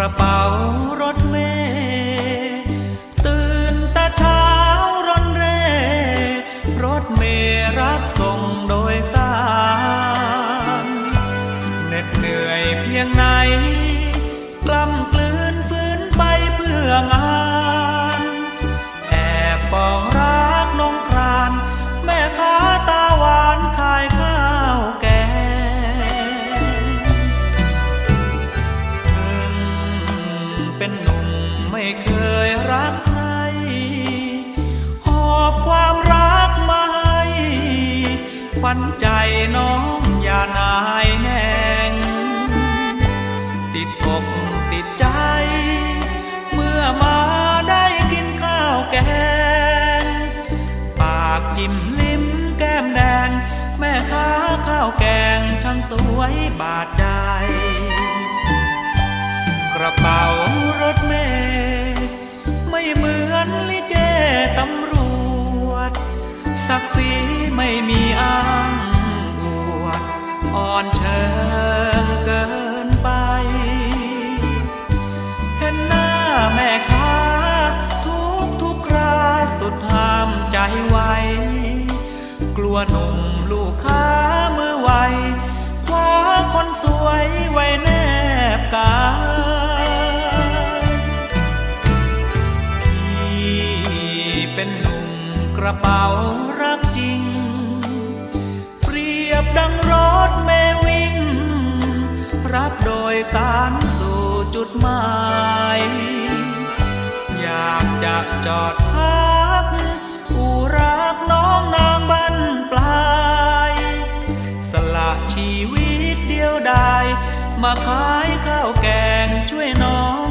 ระเป๋ารถเมล์ตื่นแต่เช้าร้อนเร่ รถเมล์รับส่งโดยสารเหน็ดเหนื่อยเพียงไหนกล้ำ นุ่มไม่เคยรักใคร หอบความรักมาให้ขวัญใจน้องอย่านายแนง ติดอกติดใจ เมื่อมาได้กินข้าวแกง ปากจิ้มลิ้มแก้มแดง แม่ค้าข้าวแกงช่างสวยบาดใจ กระเป๋ารถเมล์ไม่เหมือนลิเกตำรวจ ศักดิ์ศรีไม่มีอ้างอวดอ่อนเชิงเกินไป เห็นหน้าแม่ค้าทุกทุกคราสุดห้ามใจไว้ กลัวหนุ่มลูกค้า เป็นหนุ่มกระเป๋ารักจริง เปรียบดังรถเมวิ่ง รับโดยสารสู่จุดหมาย อยากจะจอดพักอูรักน้องนางบันปลาย สละชีวิตเดียวดายมาขายข้าวแกงช่วยน้อง